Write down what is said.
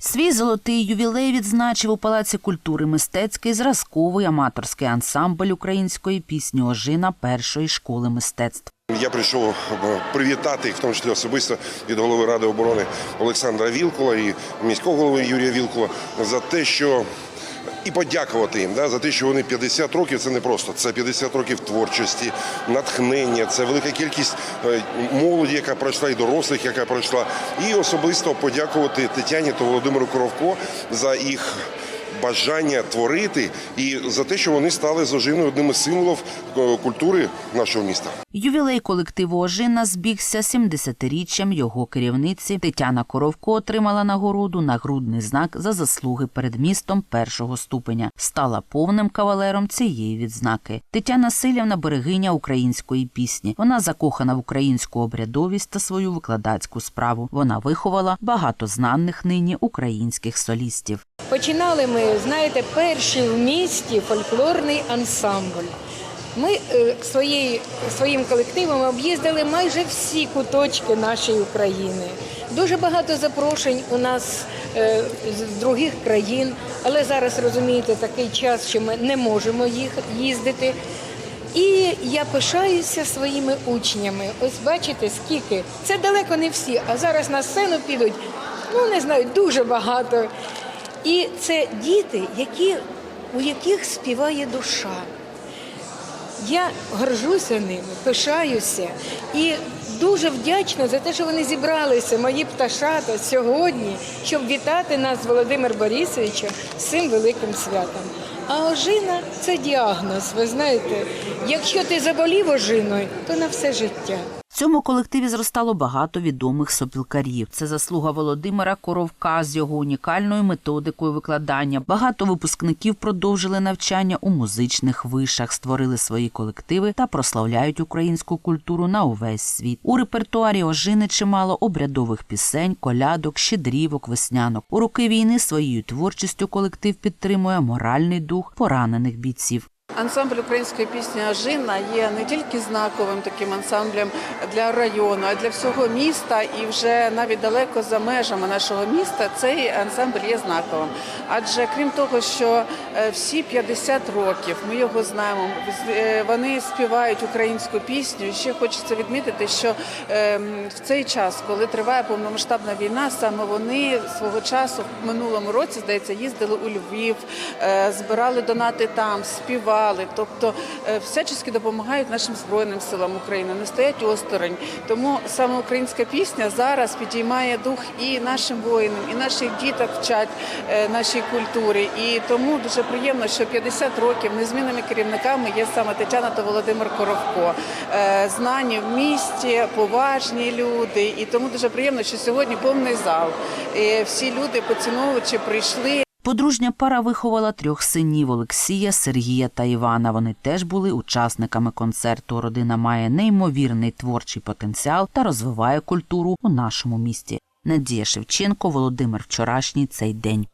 Свій золотий ювілей відзначив у Палаці культури мистецький зразковий аматорський ансамбль української пісні Ожина першої школи мистецтв. Я прийшов е, привітати, в тому числі особисто від голови ради оборони Олександра Вілкула і міського голови Юрія Вілкула за те, що і подякувати їм да, за те, що вони 50 років це не просто це 50 років творчості, натхнення, це велика кількість е, молоді, яка пройшла, і дорослих, яка пройшла, і особисто подякувати Тетяні та Володимиру Коровко за їх. Бажання творити і за те, що вони стали з ожиною одним із символів е, культури нашого міста. Ювілей колективу Ожина збігся 70-річчям його керівниці. Тетяна Коровко отримала нагороду нагрудний знак за заслуги перед містом першого ступеня. Стала повним кавалером цієї відзнаки. Тетяна Силівна берегиня української пісні. Вона закохана в українську обрядовість та свою викладацьку справу. Вона виховала багато знаних нині українських солістів. Починали ми, знаєте, перший в місті фольклорний ансамбль. Ми е, своєю, своїм колективом об'їздили майже всі куточки нашої України. Дуже багато запрошень у нас е, з других країн, але зараз розумієте такий час, що ми не можемо їх їздити. І я пишаюся своїми учнями. Ось бачите, скільки це далеко не всі, а зараз на сцену підуть, ну не знаю, дуже багато. І це діти, які, у яких співає душа. Я горжуся ними, пишаюся і дуже вдячна за те, що вони зібралися, мої пташата, сьогодні, щоб вітати нас Володимир Борисовичем з цим великим святом. А ожина це діагноз. Ви знаєте, якщо ти заболів ожиною, то на все життя. Цьому колективі зростало багато відомих сопілкарів. Це заслуга Володимира Коровка з його унікальною методикою викладання. Багато випускників продовжили навчання у музичних вишах, створили свої колективи та прославляють українську культуру на увесь світ. У репертуарі ожини чимало обрядових пісень, колядок, щедрівок, веснянок. У роки війни своєю творчістю колектив підтримує моральний дух поранених бійців. Ансамбль української пісні Ажина є не тільки знаковим таким ансамблем для району, а для всього міста. І вже навіть далеко за межами нашого міста цей ансамбль є знаковим. Адже крім того, що всі 50 років ми його знаємо, е, вони співають українську пісню. І ще хочеться відмітити, що е, в цей час, коли триває повномасштабна війна, саме вони свого часу в минулому році, здається, їздили у Львів, е, збирали донати там, співали. Тобто е, всячески допомагають нашим збройним силам України, не стоять осторонь. Тому саме українська пісня зараз підіймає дух і нашим воїнам, і наших діток вчать е, нашій культурі. І тому дуже приємно, що 50 років незмінними керівниками є саме Тетяна та Володимир Коровко. Е, Знані в місті, поважні люди. І тому дуже приємно, що сьогодні повний зал. Всі люди, поціновувачі, прийшли. Подружня пара виховала трьох синів Олексія, Сергія та Івана. Вони теж були учасниками концерту. Родина має неймовірний творчий потенціал та розвиває культуру у нашому місті. Надія Шевченко, Володимир Вчорашній цей день.